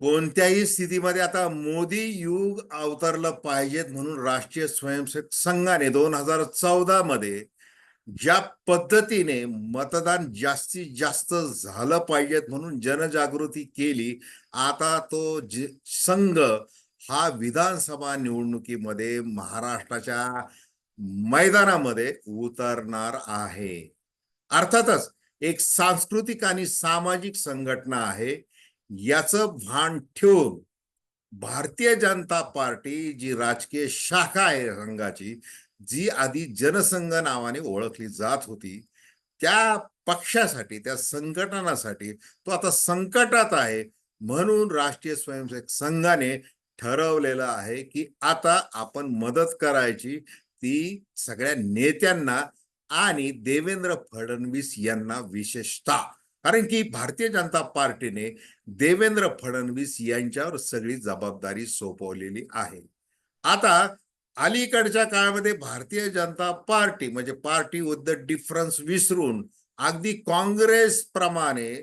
कोणत्याही स्थितीमध्ये आता मोदी युग अवतरलं पाहिजेत म्हणून राष्ट्रीय स्वयंसेवक संघाने दोन हजार चौदा मध्ये ज्या पद्धतीने मतदान जास्तीत जास्त झालं पाहिजेत म्हणून जनजागृती केली आता तो संघ हा विधानसभा निवडणुकीमध्ये महाराष्ट्राच्या मैदानामध्ये उतरणार आहे. अर्थातच एक सांस्कृतिक आणि सामाजिक संघटना आहे. याचं भान ठेवून भारतीय जनता पार्टी जी राजकीय शाखा आहे संघाची जी आधी जनसंघ नावाने ओळखली जात होती त्या पक्षासाठी त्या संघटनासाठी तो आता संकटात आहे म्हणून राष्ट्रीय स्वयंसेवक संघाने ठरवलेलं आहे की आता आपण मदत करायची ती सगळ्या नेत्यांना आणि देवेंद्र फडणवीस यांना विशेषतः. कारण की भारतीय जनता पार्टीने देवेंद्र फडणवीस यांच्यावर सगळी जबाबदारी सोपवलेली आहे. आता अलीकडच्या काळामध्ये भारतीय जनता पार्टी म्हणजे पार्टी विथ द डिफरन्स विसरून अगदी काँग्रेस प्रमाणे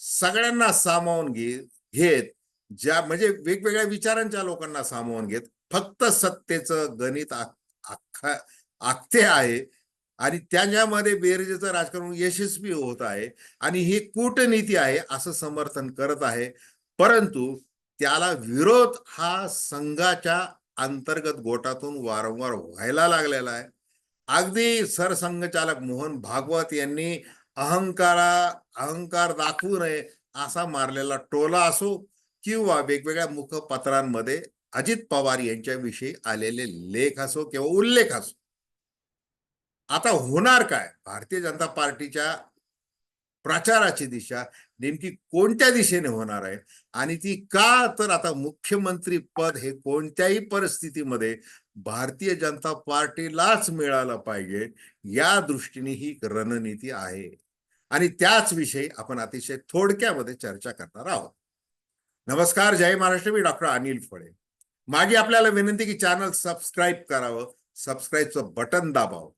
सगळ्यांना सामावून घे घेत ज्या म्हणजे वेगवेगळ्या विचारांच्या लोकांना सामावून घेत फक्त सत्तेचं गणित आख्या आखते आहे. आणि त्याच्यामध्ये बेरजेचं राजकारण यशस्वी होत आहे आणि ही कूटनीती आहे असं समर्थन करत आहे. परंतु त्याला विरोध हा संघाच्या अंतर्गत गोटातून वारंवार व्हायला लागलेला आहे. अगदी सरसंघचालक मोहन भागवत यांनी अहंकारा अहंकार दाखवू नये असा मारलेला टोला असो किंवा वेगवेगळ्या मुखपत्रांमध्ये अजित पवार यांच्याविषयी आलेले लेख असो किंवा उल्लेख असो आता होणार काय? भारतीय जनता पार्टीच्या प्रचाराची दिशा नेमकी कोणत्या दिशेने होणार आहे? आणि ती का तर आता मुख्यमंत्री पद हे कोणत्याही परिस्थितीमध्ये भारतीय जनता पार्टीलाच मिळालं पाहिजे या दृष्टीने ही रणनीती आहे. आणि त्याच विषयी आपण अतिशय थोडक्यामध्ये चर्चा करणार आहोत. नमस्कार जय महाराष्ट्र. मी डॉक्टर अनिल फळे. माझी आपल्याला विनंती की चॅनल सबस्क्राईब करावं सबस्क्राईबचं बटन दाबावं.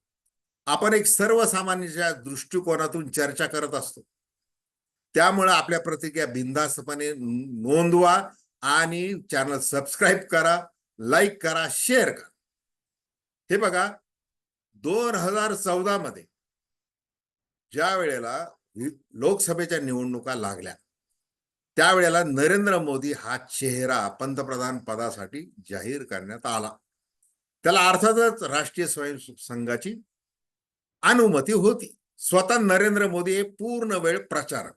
आपण एक सर्वसामान्याच्या दृष्टिकोनातून चर्चा करत असतो. त्यामुळे आपल्या प्रतिक्रिया बिनधास्तपणे नोंदवा आणि चॅनल सबस्क्राईब करा लाईक करा शेअर करा. हे बघा दोन हजार चौदा मध्ये ज्या वेळेला लोकसभेच्या निवडणुका लागल्या त्यावेळेला नरेंद्र मोदी हा चेहरा पंतप्रधान पदासाठी जाहीर करण्यात आला. त्याला अर्थातच राष्ट्रीय स्वयंसेवक संघाची अनुमती होती. स्वतः नरेंद्र मोदी हे पूर्ण वेळ प्रचारक.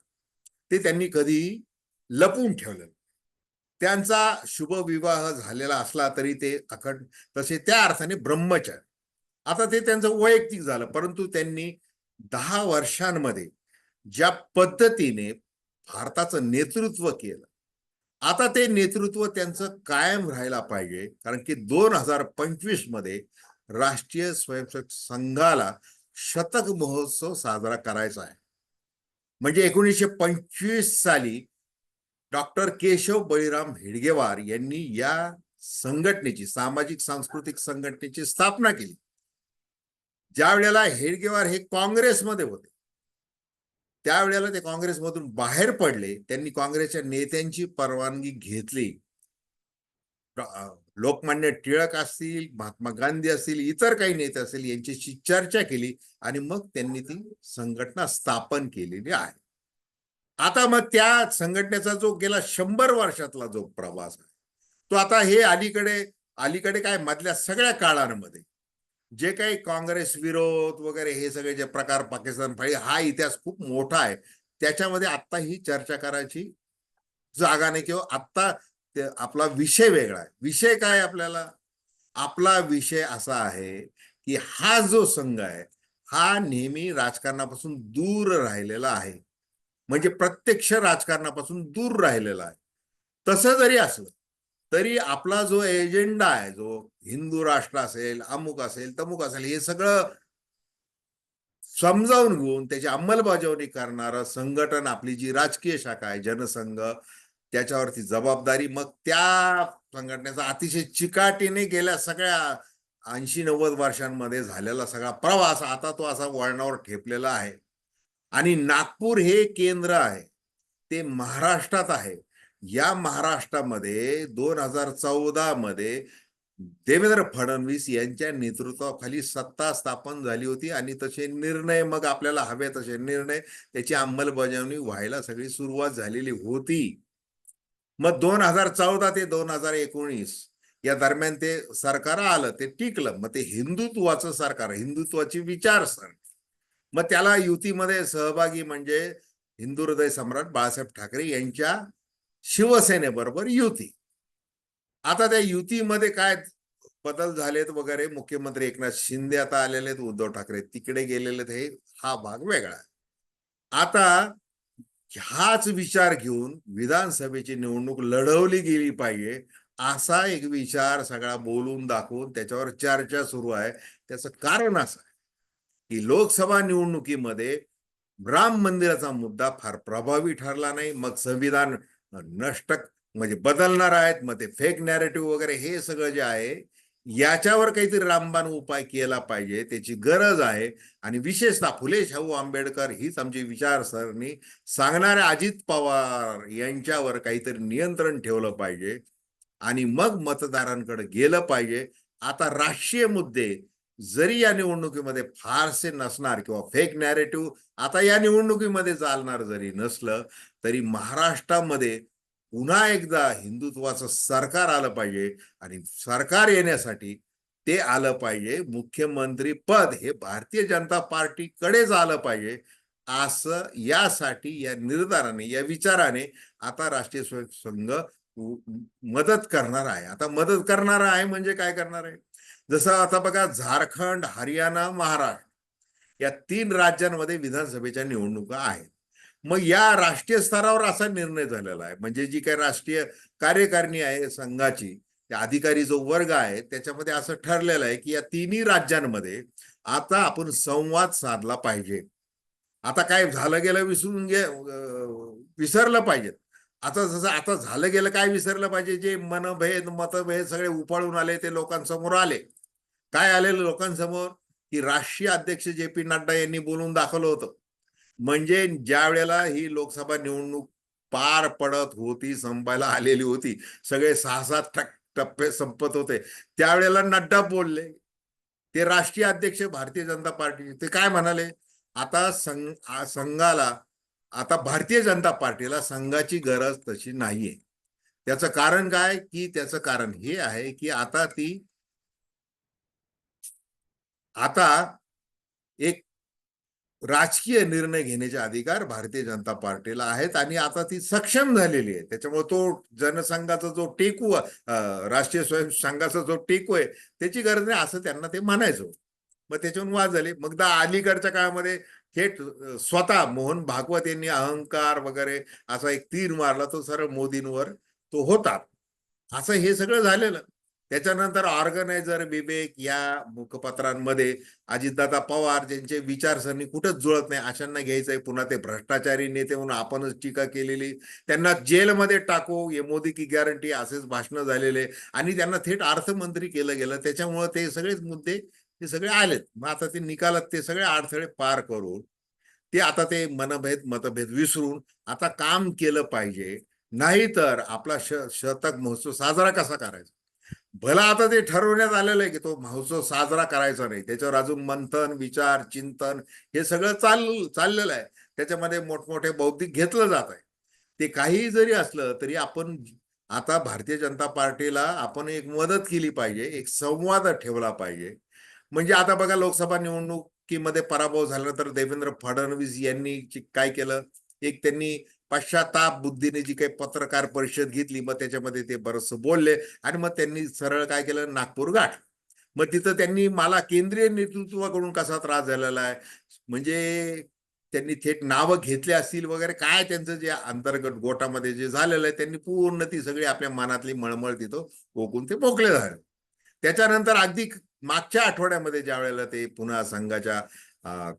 ते त्यांनी कधी लपून ठेवलं त्यांचा शुभ विवाह झालेला असला तरी ते अखंड तसे त्या अर्थाने ब्रह्मचार आता ते त्यांचं वैयक्तिक झालं परंतु त्यांनी दहा वर्षांमध्ये ज्या पद्धतीने भारताचं नेतृत्व केलं आता ते नेतृत्व त्यांचं कायम राहायला पाहिजे. कारण की दोन हजार पंचवीसमध्ये राष्ट्रीय स्वयंसेवक संघाला शतक महोत्सव साजरा करायचा आहे. म्हणजे एकोणीसशे पंचवीस साली डॉक्टर केशव बळीराम हेडगेवार यांनी या संघटनेची सामाजिक सांस्कृतिक संघटनेची स्थापना केली. ज्या वेळेला हेडगेवार हे काँग्रेसमध्ये होते त्यावेळेला ते काँग्रेसमधून बाहेर पडले त्यांनी काँग्रेसच्या नेत्यांची परवानगी घेतली. लोकमान्य टिळक असतील महात्मा गांधी असतील इतर काही नेते असतील यांच्याशी चर्चा केली आणि मग त्यांनी ती संघटना स्थापन केलेली आहे. आता मग त्या संघटनेचा जो गेला शंभर वर्षातला जो प्रवास आहे तो आता हे अलीकडे अलीकडे काय मधल्या सगळ्या काळांमध्ये जे काही काँग्रेस विरोध वगैरे हे सगळे जे प्रकार पाकिस्तान फाळी हा इतिहास खूप मोठा आहे. त्याच्यामध्ये आत्ता ही चर्चा करायची जागा नाही किंवा आत्ता ते आपला विषय वेगळा आहे. विषय काय आपल्याला? आपला विषय असा आहे की हा जो संघ आहे हा नेहमी राजकारणापासून दूर राहिलेला आहे. म्हणजे प्रत्यक्ष राजकारणापासून दूर राहिलेला आहे. तसं जरी असलं तरी आपला जो एजेंडा आहे जो हिंदू राष्ट्र असेल अमुक असेल तमुक असेल हे सगळं समजावून घेऊन त्याची अंमलबजावणी करणारं संघटन आपली जी राजकीय शाखा आहे जनसंघ त्याच्यावरती जबाबदारी मग त्या संघटनेचा अतिशय चिकाटीने गेल्या सगळ्या ऐंशी नव्वद वर्षांमध्ये झालेला सगळा प्रवास आता तो असा वळणावर ठेपलेला आहे. आणि नागपूर हे केंद्र आहे. ते महाराष्ट्रात आहे. या महाराष्ट्रामध्ये दोन हजार चौदा मध्ये देवेंद्र फडणवीस यांच्या नेतृत्वाखाली सत्ता स्थापन झाली होती आणि तसे निर्णय मग आपल्याला हवे तसे निर्णय त्याची अंमलबजावणी व्हायला सगळी सुरुवात झालेली होती. मग दोन हजार चौदा ते दोन हजार एकोणीस या दरम्यान ते सरकार आलं ते टिकलं. मग ते हिंदुत्वाचं सरकार हिंदुत्वाची विचारसरणी. मग त्याला युतीमध्ये सहभागी म्हणजे हिंदू हृदय सम्राट बाळासाहेब ठाकरे यांच्या शिवसेनेबरोबर युती. आता त्या युतीमध्ये काय बदल झालेत वगैरे मुख्यमंत्री एकनाथ शिंदे आता आलेले आहेत उद्धव ठाकरे तिकडे गेलेले हे हा भाग वेगळा. आता हाच विचार घेऊन विधानसभेची निवडणूक लढवली गेली पाहिजे असा एक विचार सगळा बोलून दाखवून त्याच्यावर चर्चा सुरू आहे. त्याचं कारण असं आहे की लोकसभा निवडणुकीमध्ये राम मंदिराचा मुद्दा फार प्रभावी ठरला नाही. मग संविधान नष्ट म्हणजे बदलणार आहेत. मग ते फेक नॅरेटिव्ह वगैरे हे सगळं जे आहे याच्यावर काहीतरी रामबाण उपाय केला पाहिजे त्याची गरज आहे. आणि विशेषतः फुले शाहू आंबेडकर हीच आमची विचारसरणी सांगणाऱ्या अजित पवार यांच्यावर काहीतरी नियंत्रण ठेवलं पाहिजे. आणि मग मतदारांकडे गेलं पाहिजे. आता राष्ट्रीय मुद्दे जरी या निवडणुकीमध्ये फारसे नसणार किंवा फेक नॅरेटिव्ह आता या निवडणुकीमध्ये चालणार जरी नसलं तरी महाराष्ट्रामध्ये पुन्हा एकदा हिंदुत्वाचं सरकार आलं पाहिजे आणि सरकार येण्यासाठी ते आलं पाहिजे. मुख्यमंत्री पद हे भारतीय जनता पार्टीकडेच आलं पाहिजे. असं यासाठी या निर्धाराने या विचाराने आता राष्ट्रीय स्वयंसेवक संघ मदत करणार आहे. आता मदत करणार आहे म्हणजे काय करणार आहे? जसं आता बघा झारखंड हरियाणा महाराष्ट्र या तीन राज्यांमध्ये विधानसभेच्या निवडणुका आहेत. मग या राष्ट्रीय स्तरावर असा निर्णय झालेला आहे. म्हणजे जी काही राष्ट्रीय कार्यकारिणी आहे संघाची अधिकारी जो वर्ग आहे त्याच्यामध्ये असं ठरलेलं आहे की या तिन्ही राज्यांमध्ये आता आपण संवाद साधला पाहिजे. आता काय झालं गेलं विसरून गे विसरलं पाहिजे आता जसं आता झालं गेलं काय विसरलं पाहिजे? जे मनभेद मतभेद सगळे उपाळून आले ते लोकांसमोर आले. काय आलेलं लोकांसमोर? की राष्ट्रीय अध्यक्ष जे पी नड्डा यांनी बोलून दाखवलं होतं. म्हणजे ज्या वेळेला ही लोकसभा निवडणूक पार पडत होती संपायला आलेली होती सगळे सहा सात टप्पे संपत होते. त्यावेळेला नड्डा बोलले. ते राष्ट्रीय अध्यक्ष भारतीय जनता पार्टी ते काय म्हणाले? आता संघ संघाला आता भारतीय जनता पार्टीला संघाची गरज तशी नाहीये. त्याचं कारण काय? की त्याचं कारण हे आहे की आता ती आता एक राजकीय निर्णय घेण्याचे अधिकार भारतीय जनता पार्टीला आहेत आणि आता ती सक्षम झालेली आहे. त्याच्यामुळे तो जनसंघाचा जो टेकू राष्ट्रीय स्वयं संघाचा जो टेकू आहे त्याची गरज नाही असं त्यांना ते म्हणायचं मग त्याच्यावरून वाद झाले. मग दा अलीकडच्या काळामध्ये थेट स्वतः मोहन भागवत यांनी अहंकार वगैरे असा एक तीर मारला तो सरळ मोदींवर तो होता. असं हे सगळं झालेलं. त्याच्यानंतर ऑर्गनायझर विवेक या मुखपत्रांमध्ये अजितदादा पवार ज्यांचे विचारसरणी कुठंच जुळत नाही अशांना घ्यायचंय. पुन्हा ते भ्रष्टाचारी नेते म्हणून आपणच टीका केलेली. त्यांना जेलमध्ये टाकू ये मोदी की गॅरंटी असेच भाषणं झालेले. आणि त्यांना थेट अर्थमंत्री केलं गेलं. त्याच्यामुळं ते सगळेच मुद्दे ते सगळे आलेत. मग आता ते निकालात ते सगळे अडथळे पार करून ते आता ते मनभेद मतभेद विसरून आता काम केलं पाहिजे. नाहीतर आपला श शतक महोत्सव साजरा कसा करायचा? भला आता ते ठरवण्यात आलेलं आहे की तो महोत्सव साजरा करायचा नाही. त्याच्यावर अजून मंथन विचार चिंतन हे सगळं चाल चाललेलं आहे. त्याच्यामध्ये मोठमोठे बौद्धिक घेतलं जात आहे. ते काही जरी असलं तरी आपण आता भारतीय जनता पार्टीला आपण एक मदत केली पाहिजे एक संवाद ठेवला पाहिजे. म्हणजे आता बघा लोकसभा निवडणुकीमध्ये पराभव झाल्यानंतर देवेंद्र फडणवीस यांनी काय केलं? एक त्यांनी पश्चाताप बुद्धीने जी काही पत्रकार परिषद घेतली मग त्याच्यामध्ये ते बरंचसं बोलले आणि मग त्यांनी सरळ काय केलं? नागपूर गाठ. मग तिथं त्यांनी मला केंद्रीय नेतृत्वाकडून कसा त्रास झालेला आहे? म्हणजे त्यांनी थेट नावं घेतली असतील वगैरे काय त्यांचं जे अंतर्गत गोटामध्ये जे झालेलं आहे त्यांनी पूर्ण ती सगळी आपल्या मनातली मळमळ तिथं ओकून ते मोकळे झाले. त्याच्यानंतर अगदी मागच्या आठवड्यामध्ये ज्या वेळेला ते पुन्हा संघाच्या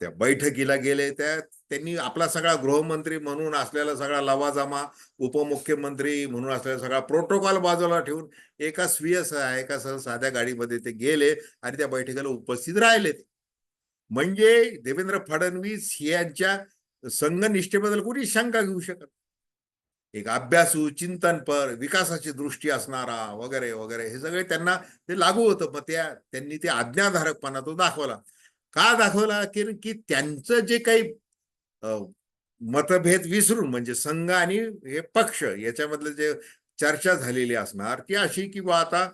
त्या बैठकीला गेले त्या त्यांनी आपला सगळा गृहमंत्री म्हणून असलेला सगळा लवाजामा उपमुख्यमंत्री म्हणून असलेला सगळा प्रोटोकॉल बाजूला ठेवून एका स्वीय एका सह साध्या गाडीमध्ये ते गेले आणि त्या बैठकीला उपस्थित राहिले ते. म्हणजे देवेंद्र फडणवीस यांच्या संघनिष्ठेबद्दल कुठे शंका घेऊ शकत एक अभ्यासू चिंतनपर विकासाची दृष्टी असणारा वगैरे वगैरे हे सगळे त्यांना ते लागू होतं. मग त्या त्यांनी ते आज्ञाधारकपणा तो दाखवला. का दाखवला? की की त्यांचं जे काही मतभेद विसरून म्हणजे संघ आणि हे पक्ष याच्यामधलं जे चर्चा झालेली असणार ती अशी की बा आता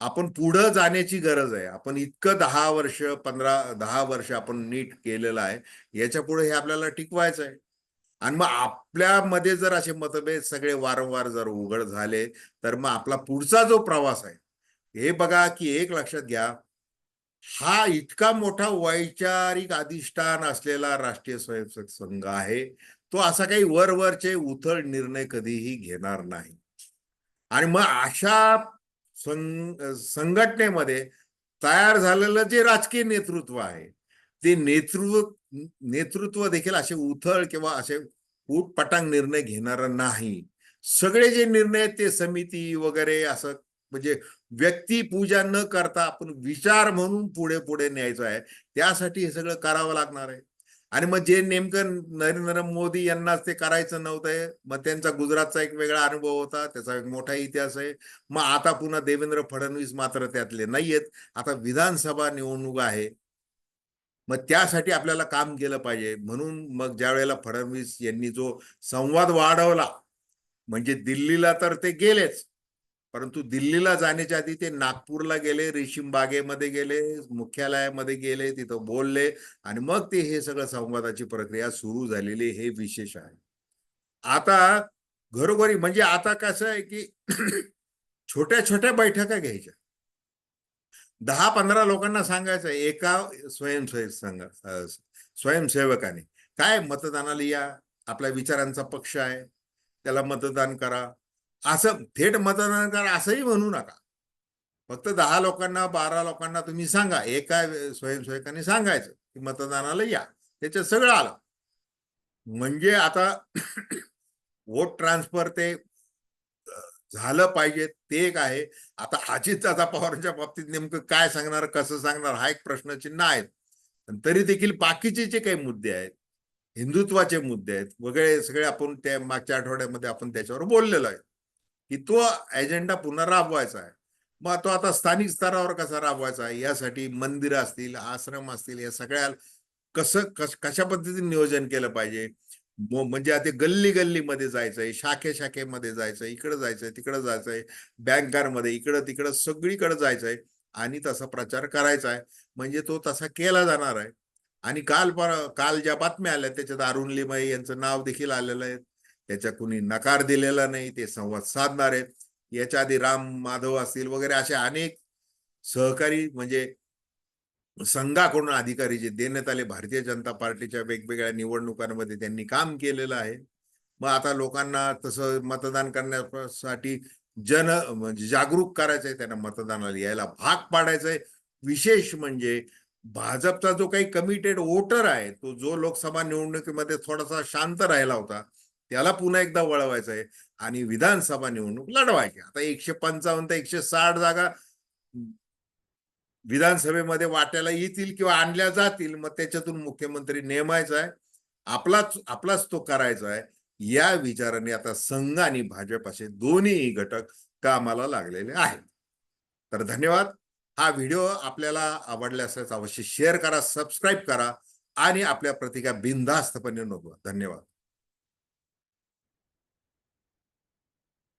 आपण पुढं जाण्याची गरज आहे. आपण इतकं दहा वर्ष पंधरा दहा वर्ष आपण नीट केलेलं आहे. याच्यापुढे हे आपल्याला टिकवायचं आहे. आणि मग आपल्यामध्ये जर असे मतभेद सगळे वारंवार जर उघड झाले तर मग आपला पुढचा जो प्रवास आहे हे बघा की एक लक्षात घ्या हा इतका मोठा वैचारिक अधिष्ठान असलेला राष्ट्रीय स्वयंसेवक संघ आहे तो असा काही वरवरचे उथळ निर्णय कधीही घेणार नाही. आणि मग अशा सं संघटनेमध्ये तयार झालेलं जे राजकीय नेतृत्व आहे ते नेतृत्व नेतृत्व देखील असे उथळ किंवा असे उटपटांग निर्णय घेणार नाही. सगळे जे निर्णय आहेत ते समिती वगैरे असं म्हणजे व्यक्ती पूजा न करता आपण विचार म्हणून पुढे पुढे न्यायचं आहे. त्यासाठी हे सगळं करावं लागणार आहे. आणि मग जे नेमकं नरेंद्र मोदी यांनाच ते करायचं नव्हतंय मग त्यांचा गुजरातचा एक वेगळा अनुभव होता त्याचा एक मोठा इतिहास आहे. मग आता पुन्हा देवेंद्र फडणवीस मात्र त्यातले नाहीयेत. आता विधानसभा निवडणूक आहे. मग त्यासाठी आपल्याला काम केलं पाहिजे. म्हणून मग ज्या वेळेला फडणवीस यांनी जो संवाद वाढवला म्हणजे दिल्लीला तर ते गेलेच परंतु दिल्लीला जाण्याच्या आधी ते नागपूरला गेले रेशीमबागेमध्ये गेले मुख्यालयामध्ये गेले तिथं बोलले आणि मग ते हे सगळं संवादाची प्रक्रिया सुरू झालेली हे विशेष आहे. आता घरोघरी म्हणजे आता कसं आहे की छोट्या छोट्या बैठका घ्यायच्या. दहा पंधरा लोकांना सांगायचं एका स्वयंसेवक संघ स्वयंसेवकाने काय मतदानाला या? आपल्या विचारांचा पक्ष आहे त्याला मतदान करा. असं थेट मतदान करा असंही म्हणू नका. फक्त दहा लोकांना बारा लोकांना तुम्ही सांगा एका स्वयंसेवकाने सांगायचं की मतदानाला या त्याच्यात सगळं आलं. म्हणजे आता वोट ट्रान्सफर ते झालं पाहिजे ते एक आहे. आता अजितदादा पवारांच्या बाबतीत नेमकं काय सांगणार कसं सांगणार हा एक प्रश्नचिन्ह आहे. तरी देखील बाकीचे जे काही मुद्दे आहेत हिंदुत्वाचे मुद्दे आहेत वगैरे सगळे आपण त्या मागच्या आठवड्यामध्ये आपण त्याच्यावर बोललेलो आहे की तो एजेंडा पुन्हा राबवायचा आहे. मग तो आता स्थानिक स्तरावर कसा राबवायचा आहे यासाठी मंदिरं असतील आश्रम असतील या सगळ्या कसं कश कशा पद्धतीने नियोजन केलं पाहिजे? म्हणजे आता गल्ली गल्लीमध्ये जायचंय शाखे शाखेमध्ये जायचंय इकडं जायचंय तिकडं जायचंय बँकांमध्ये इकडं तिकडं सगळीकडे जायचंय आणि तसा प्रचार करायचा आहे म्हणजे तो तसा केला जाणार आहे. आणि काल पर- काल ज्या बातम्या आल्या त्याच्यात अरुण लिमाई यांचं नाव देखील आलेलं आहे. त्याच्या कुणी नकार दिलेला नाही ते संवाद साधणार आहेत. याच्या आधी राम माधव असतील वगैरे असे अनेक सहकारी म्हणजे संघाकडून अधिकारी जे देण्यात आले भारतीय जनता पार्टीच्या वेगवेगळ्या निवडणुकांमध्ये त्यांनी काम केलेलं आहे. मग आता लोकांना तसं मतदान करण्यासाठी जन म्हणजे जागरूक करायचंय त्यांना मतदानाला यायला भाग पाडायचंय. विशेष म्हणजे भाजपचा जो काही कमिटेड वोटर आहे तो जो लोकसभा निवडणुकीमध्ये थोडासा शांत राहिला होता त्याला पुन्हा एकदा वळवायचं आहे आणि विधानसभा निवडणूक लढवायची. आता एकशे पंचावन्न ते एकशे साठ जागा विधानसभेमध्ये वाट्याला येतील किंवा आणल्या जातील मग त्याच्यातून मुख्यमंत्री नेमायचा आहे. आपलाच आपलाच तो करायचा आहे. या विचाराने आता संघ आणि भाजप असे दोन्ही घटक कामाला लागलेले आहेत. तर धन्यवाद. हा व्हिडिओ आपल्याला आवडला असल्यास अवश्य शेअर करा सबस्क्राईब करा आणि आपल्या प्रतिका बिनधास्तपणे नोंदवा धन्यवाद.